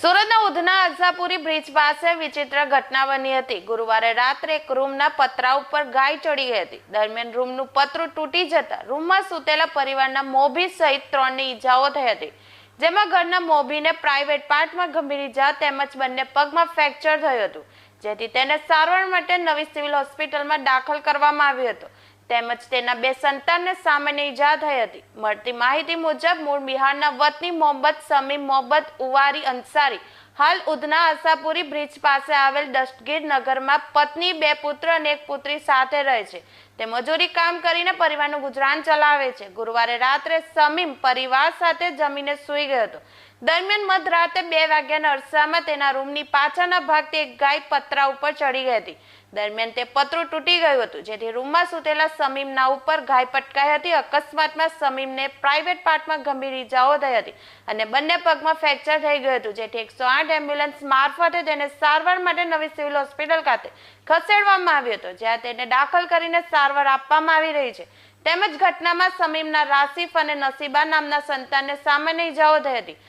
સુરતના ઉધના અઝાપુરી બ્રિજ પાસે વિચિત્ર ઘટના બની હતી. ગુરુવારે રાત્રે એક રૂમના પતરા ઉપર ગાય ચડી ગઈ હતી. દરમિયાન રૂમનું પતરું તૂટી જતા રૂમમાં સૂતેલા પરિવારના મોભી સહિત ત્રણની ઈજાઓ થઈ હતી. જેમાં ઘરના મોભીને પ્રાઇવેટ પાર્ટમાં ગંભીર ઈજા તેમજ બંને પગમાં ફ્રેક્ચર થયું હતું. જેથી તેને સારવાર માટે નવી સિવિલ હોસ્પિટલમાં દાખલ કરવામાં આવ્યો હતો. તેમજ તેના બે સંતાનને સામાન્ય ઈજા થઈ હતી. મળતી માહિતી મુજબ મૂળ બિહારના વતની મોહમ્મદ સમીમ મોહમ્મદ ઉવારી અંસારી હાલ ઉધના આશાપુરી બ્રિજ પાસે આવેલ દસ્તગીર નગરમાં પત્ની, બે પુત્ર અને એક પુત્રી સાથે રહે છે. તે મજૂરી કામ કરીને પરિવારનું ગુજરાન ચલાવે છે. ગુરુવારે રાત્રે સમીમ પરિવાર સાથે જમીને સૂઈ ગયો હતો. દરમિયાન મધરાતે બે વાગ્યાના અરસામાં તેના રૂમની પાછળના ભાગથી એક ગાય પતરા ઉપર ચડી ગઈ હતી. દરમિયાન તે પતરું તૂટી ગયું હતું, જેથી રૂમમાં સૂતેલા સમીમના ઉપર ગાય પટકાઈ હતી. અકસ્માતમાં સમીમને પ્રાઇવેટ પાર્ટમાં ગંભીર ઈજાઓ થઈ હતી અને બંને પગમાં ફ્રેક્ચર થઈ ગયું હતું, જેથી એકસો આઠ એમ્બ્યુલન્સ મારફતે તેને સારવાર માટે નવી સિવિલ હોસ્પિટલ ખાતે ખસેડવામાં આવ્યો હતો, જ્યાં તેને દાખલ કરીને સારવાર આપવામાં આવી રહી છે. તેમજ ઘટનામાં સમીમના રાસિફ અને નસીબા નામના સંતાનને સામાન્ય ઇજાઓ થઈ હતી.